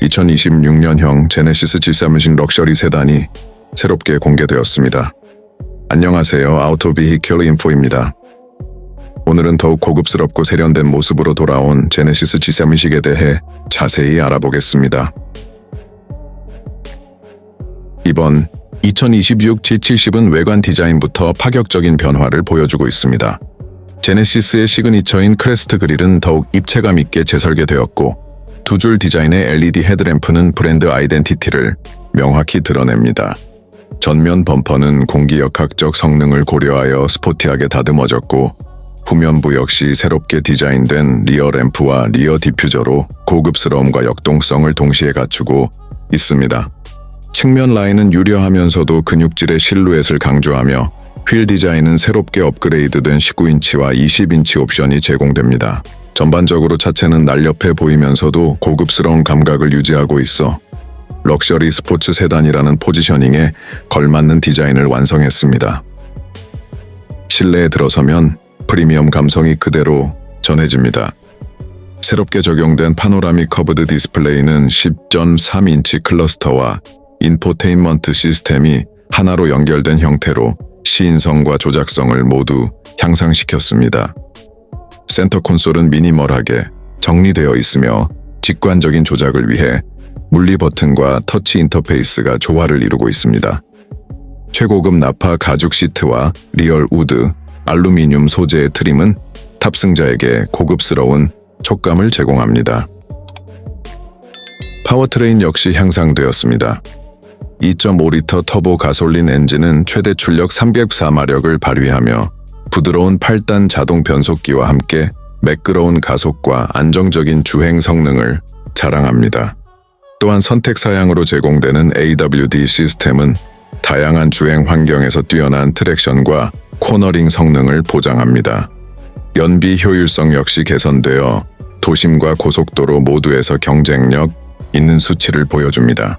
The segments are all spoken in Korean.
(2026년형) 제네시스 G3식 럭셔리 세단이 새롭게 공개되었습니다. 안녕하세요. 아우토 비히큐얼 인포입니다. 오늘은 더욱 고급스럽고 세련된 모습으로 돌아온 제네시스 G3식에 대해 자세히 알아보겠습니다. 이번 2026 G70은 외관 디자인부터 파격적인 변화를 보여주고 있습니다. 제네시스의 시그니처인 크레스트 그릴은 더욱 입체감 있게 재설계되었고 두 줄 디자인의 LED 헤드램프는 브랜드 아이덴티티를 명확히 드러냅니다. 전면 범퍼는 공기역학적 성능을 고려하여 스포티하게 다듬어졌고 후면부 역시 새롭게 디자인된 리어 램프와 리어 디퓨저로 고급스러움과 역동성을 동시에 갖추고 있습니다. 측면 라인은 유려하면서도 근육질의 실루엣을 강조하며 휠 디자인은 새롭게 업그레이드된 19인치와 20인치 옵션이 제공됩니다. 전반적으로 차체는 날렵해 보이면서도 고급스러운 감각을 유지하고 있어 럭셔리 스포츠 세단이라는 포지셔닝에 걸맞는 디자인을 완성했습니다. 실내에 들어서면 프리미엄 감성이 그대로 전해집니다. 새롭게 적용된 파노라믹 커브드 디스플레이는 10.3인치 클러스터와 인포테인먼트 시스템이 하나로 연결된 형태로 시인성과 조작성을 모두 향상시켰습니다. 센터 콘솔은 미니멀하게 정리되어 있으며 직관적인 조작을 위해 물리 버튼과 터치 인터페이스가 조화를 이루고 있습니다. 최고급 나파 가죽 시트와 리얼 우드, 알루미늄 소재의 트림은 탑승자에게 고급스러운 촉감을 제공합니다. 파워트레인 역시 향상되었습니다. 2.5리터 터보 가솔린 엔진은 최대 출력 304마력을 발휘하며 부드러운 8단 자동 변속기와 함께 매끄러운 가속과 안정적인 주행 성능을 자랑합니다. 또한 선택 사양으로 제공되는 AWD 시스템은 다양한 주행 환경에서 뛰어난 트랙션과 코너링 성능을 보장합니다. 연비 효율성 역시 개선되어 도심과 고속도로 모두에서 경쟁력 있는 수치를 보여줍니다.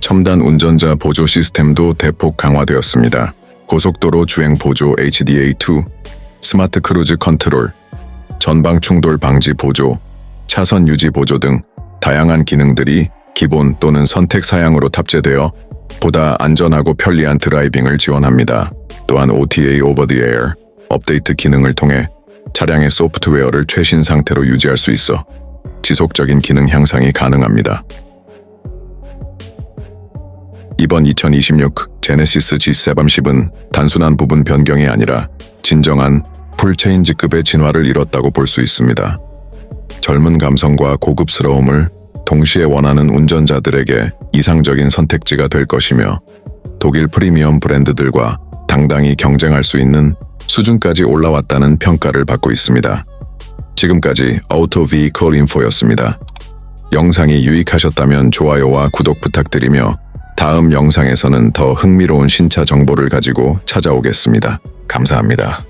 첨단 운전자 보조 시스템도 대폭 강화되었습니다. 고속도로 주행 보조 HDA2, 스마트 크루즈 컨트롤, 전방 충돌 방지 보조, 차선 유지 보조 등 다양한 기능들이 기본 또는 선택 사양으로 탑재되어 보다 안전하고 편리한 드라이빙을 지원합니다. 또한 OTA Over the Air 업데이트 기능을 통해 차량의 소프트웨어를 최신 상태로 유지할 수 있어 지속적인 기능 향상이 가능합니다. 이번 2026 제네시스 G710은 단순한 부분 변경이 아니라 진정한 풀체인지급의 진화를 이뤘다고 볼 수 있습니다. 젊은 감성과 고급스러움을 동시에 원하는 운전자들에게 이상적인 선택지가 될 것이며 독일 프리미엄 브랜드들과 당당히 경쟁할 수 있는 수준까지 올라왔다는 평가를 받고 있습니다. 지금까지 Auto Vehicle Info였습니다. 영상이 유익하셨다면 좋아요와 구독 부탁드리며 다음 영상에서는 더 흥미로운 신차 정보를 가지고 찾아오겠습니다. 감사합니다.